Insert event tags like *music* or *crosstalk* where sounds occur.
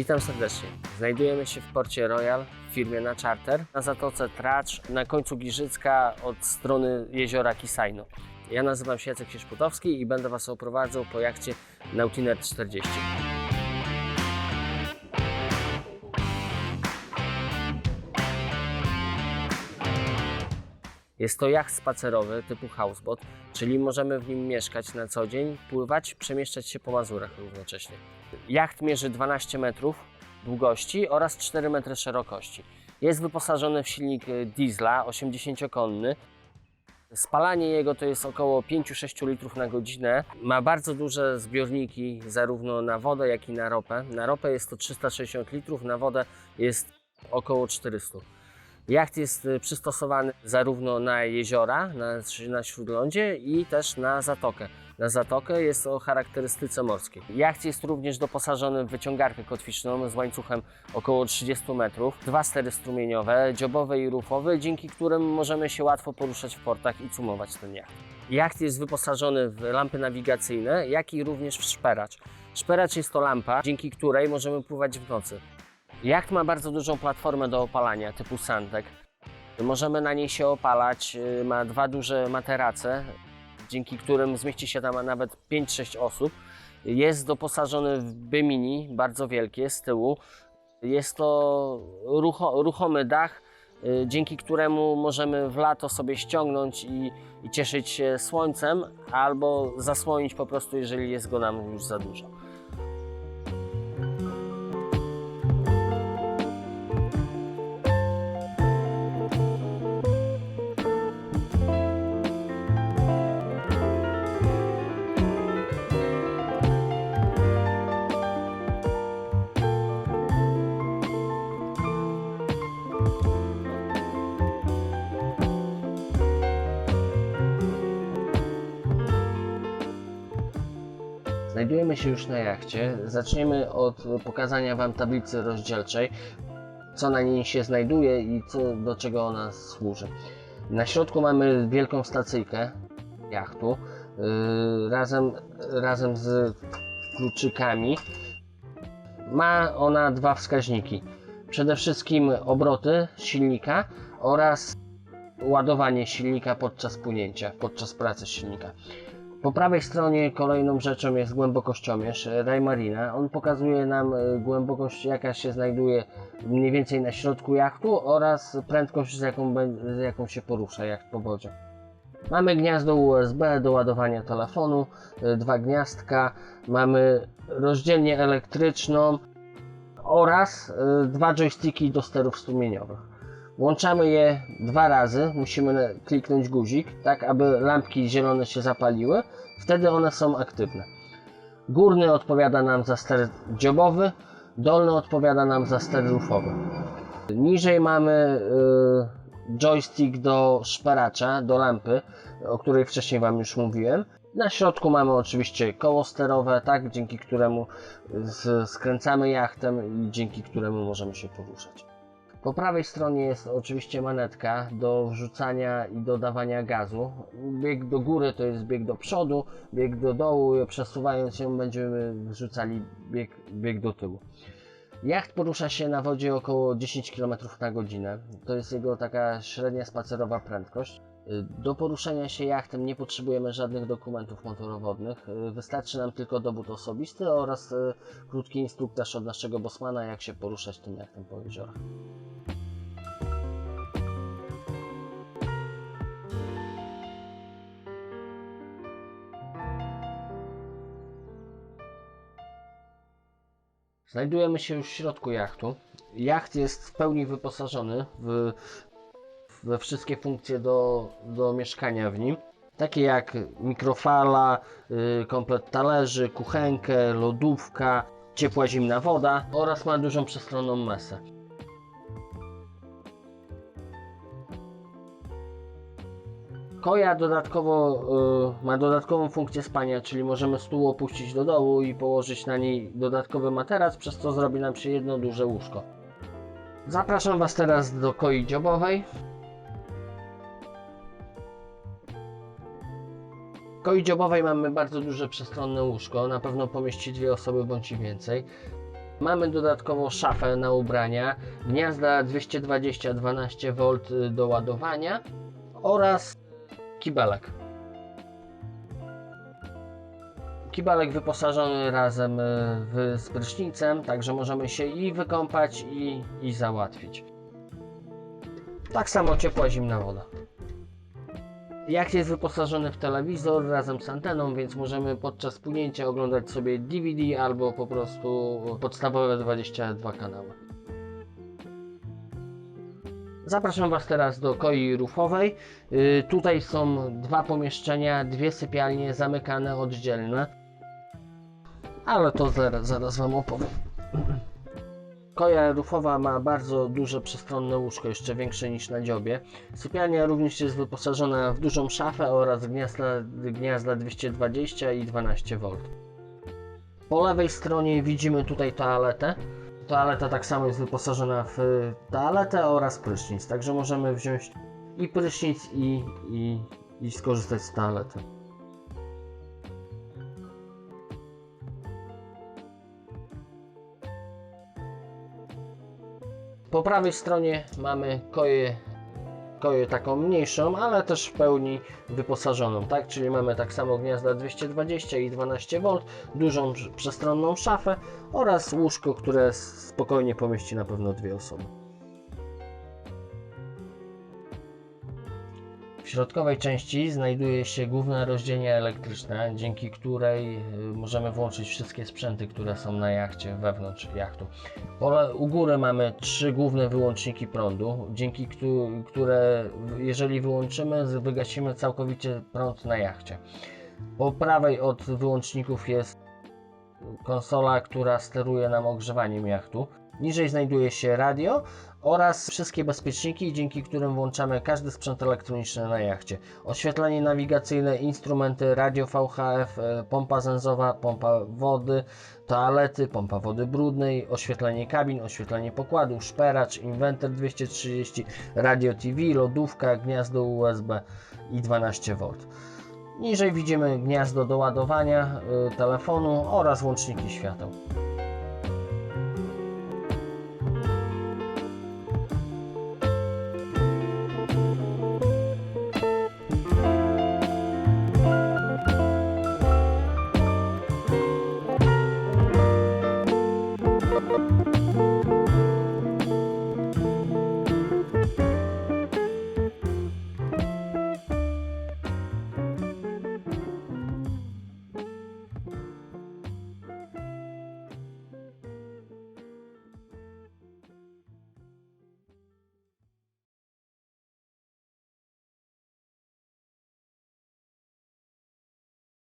Witam serdecznie. Znajdujemy się w porcie Royal w firmie na charter na zatoce Tracz na końcu Giżycka od strony jeziora Kisajno. Ja nazywam się Jacek Sierzputowski i będę Was oprowadzał po jachcie Nautiner 40. Jest to jacht spacerowy typu houseboat, czyli możemy w nim mieszkać na co dzień, pływać, przemieszczać się po Mazurach równocześnie. Jacht mierzy 12 metrów długości oraz 4 metry szerokości. Jest wyposażony w silnik y, diesla 80-konny. Spalanie jego to jest około 5-6 litrów na godzinę. Ma bardzo duże zbiorniki zarówno na wodę, jak i na ropę. Na ropę jest to 360 litrów, na wodę jest około 400. Jacht jest y, przystosowany zarówno na jeziora, na, na śródlądzie i też na zatokę. Na zatokę jest o charakterystyce morskiej. Jacht jest również doposażony w wyciągarkę kotwiczną z łańcuchem około 30 metrów, dwa stery strumieniowe, dziobowe i rufowe, dzięki którym możemy się łatwo poruszać w portach i cumować ten jacht. Jacht jest wyposażony w lampy nawigacyjne, jak i również w szperacz. Szperacz jest to lampa, dzięki której możemy pływać w nocy. Jacht ma bardzo dużą platformę do opalania typu Sandek. Możemy na niej się opalać. y, Ma dwa duże materace, dzięki którym zmieści się tam nawet 5-6 osób. Jest doposażony w Bimini, bardzo wielkie z tyłu. Jest to rucho, ruchomy dach, y, dzięki któremu możemy w lato sobie ściągnąć i, i cieszyć się słońcem, albo zasłonić po prostu, jeżeli jest go nam już za dużo. Znajdujemy się już na jachcie. Zaczniemy od pokazania Wam tablicy rozdzielczej, co na niej się znajduje i co, do czego ona służy. Na środku mamy wielką stacyjkę jachtu yy, razem, razem z kluczykami. Ma ona dwa wskaźniki. Przede wszystkim obroty silnika oraz ładowanie silnika podczas płynięcia, podczas pracy silnika. Po prawej stronie kolejną rzeczą jest głębokościomierz Raymarina. On pokazuje nam e, głębokość, jaka się znajduje mniej więcej na środku jachtu oraz prędkość, z jaką, z jaką się porusza jacht po wodzie. Mamy gniazdo USB do ładowania telefonu, e, dwa gniazdka, mamy rozdzielnię elektryczną oraz e, dwa joysticki do sterów strumieniowych. Włączamy je dwa razy, musimy kliknąć guzik, tak aby lampki zielone się zapaliły, wtedy one są aktywne. Górny odpowiada nam za ster dziobowy, dolny odpowiada nam za ster rufowy. Niżej mamy y, joystick do szperacza, do lampy, o której wcześniej Wam już mówiłem. Na środku mamy oczywiście koło sterowe, tak, dzięki któremu skręcamy jachtem i dzięki któremu możemy się poruszać. Po prawej stronie jest oczywiście manetka do wrzucania i dodawania gazu. Bieg do góry to jest bieg do przodu, bieg do dołu, przesuwając się będziemy wrzucali bieg, bieg do tyłu. Jacht porusza się na wodzie około 10 km na godzinę. To jest jego taka średnia spacerowa prędkość. Do poruszania się jachtem nie potrzebujemy żadnych dokumentów motorowodnych. Wystarczy nam tylko dowód osobisty oraz y, krótki instruktaż od naszego bosmana, jak się poruszać tym jachtem po jeziorach. Znajdujemy się już w środku jachtu. Jacht jest w pełni wyposażony w, we wszystkie funkcje do, do mieszkania w nim. Takie jak mikrofala, y, komplet talerzy, kuchenkę, lodówka, ciepła zimna woda oraz ma dużą przestronną mesę. Koja dodatkowo y, ma dodatkową funkcję spania, czyli możemy stół opuścić do dołu i położyć na niej dodatkowy materac, przez co zrobi nam się jedno duże łóżko. Zapraszam Was teraz do koi dziobowej. W koi dziobowej mamy bardzo duże przestronne łóżko, na pewno pomieści dwie osoby bądź i więcej. Mamy dodatkowo szafę na ubrania, gniazda 220 12V y, do ładowania oraz kibelek. Kibelek wyposażony razem y, w, z prysznicem, także możemy się i wykąpać i, i załatwić. Tak samo ciepła zimna woda. Jak jest wyposażony w telewizor razem z anteną, więc możemy podczas płynięcia oglądać sobie DVD albo po prostu podstawowe 22 kanały. Zapraszam Was teraz do koi rufowej. Yy, tutaj są dwa pomieszczenia, dwie sypialnie zamykane, oddzielne. Ale to zaraz, zaraz Wam opowiem. *clears throat* Koja rufowa ma bardzo duże przestronne łóżko, jeszcze większe niż na dziobie. Sypialnia również jest wyposażona w dużą szafę oraz gniazda, gniazda 220 i 12V. Po lewej stronie widzimy tutaj toaletę. Toaleta tak samo jest wyposażona w toaletę oraz prysznic, także możemy wziąć i prysznic i, i, i skorzystać z toalety. Po prawej stronie mamy koję, taką mniejszą, ale też w pełni wyposażoną, tak? Czyli mamy tak samo gniazda 220 i 12V, dużą prz- przestronną szafę oraz łóżko, które spokojnie pomieści na pewno dwie osoby. W środkowej części znajduje się główne rozdzielnie elektryczne, dzięki której y, możemy włączyć wszystkie sprzęty, które są na jachcie, wewnątrz jachtu. U góry mamy trzy główne wyłączniki prądu, dzięki któ- które jeżeli wyłączymy, wygasimy całkowicie prąd na jachcie. Po prawej od wyłączników jest konsola, która steruje nam ogrzewaniem jachtu. Niżej znajduje się radio oraz wszystkie bezpieczniki, dzięki którym włączamy każdy sprzęt elektroniczny na jachcie. Oświetlenie nawigacyjne, instrumenty, radio VHF, e, pompa zenzowa, pompa wody, toalety, pompa wody brudnej, oświetlenie kabin, oświetlenie pokładu, szperacz, inwentor 230, radio TV, lodówka, gniazdo USB i 12V. Niżej widzimy gniazdo do ładowania y, telefonu oraz łączniki świateł.